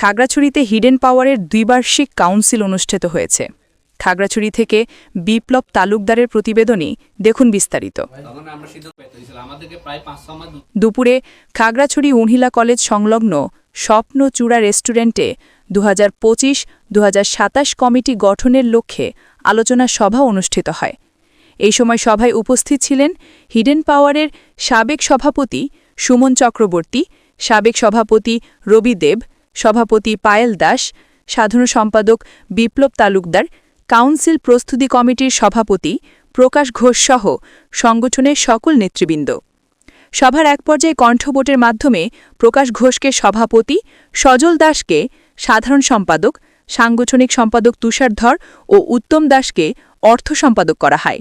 খাগড়াছড়িতে hidden পাওয়ারের দ্বিবার্ষিক council অনুষ্ঠিত হয়েছে। খাগড়াছড়ি থেকে বিপ্লব তালুকদারের প্রতিবেদনই দেখুন বিস্তারিত। দুপুরে খাগড়াছড়ি উনহিলা কলেজ সংলগ্ন স্বপ্নচূড়া রেস্টুরেন্টে দু হাজার পঁচিশ কমিটি গঠনের লক্ষ্যে আলোচনা সভা অনুষ্ঠিত হয়। এই সময় সভায় উপস্থিত ছিলেন হিডেন পাওয়ারের সাবেক সভাপতি সুমন চক্রবর্তী, সাবেক সভাপতি রবি দেব সভাপতি পায়েল দাস, সাধারণ সম্পাদক বিপ্লব তালুকদার, কাউন্সিল প্রস্তুতি কমিটির সভাপতি প্রকাশ ঘোষ সহ সংগঠনের সকল নেতৃবৃন্দ। সভার এক পর্যায়ে কণ্ঠভোটের মাধ্যমে প্রকাশ ঘোষকে সভাপতি, সজল দাসকে সাধারণ সম্পাদক, সাংগঠনিক সম্পাদক তুষার ধর ও উত্তম দাসকে অর্থ সম্পাদক করা হয়।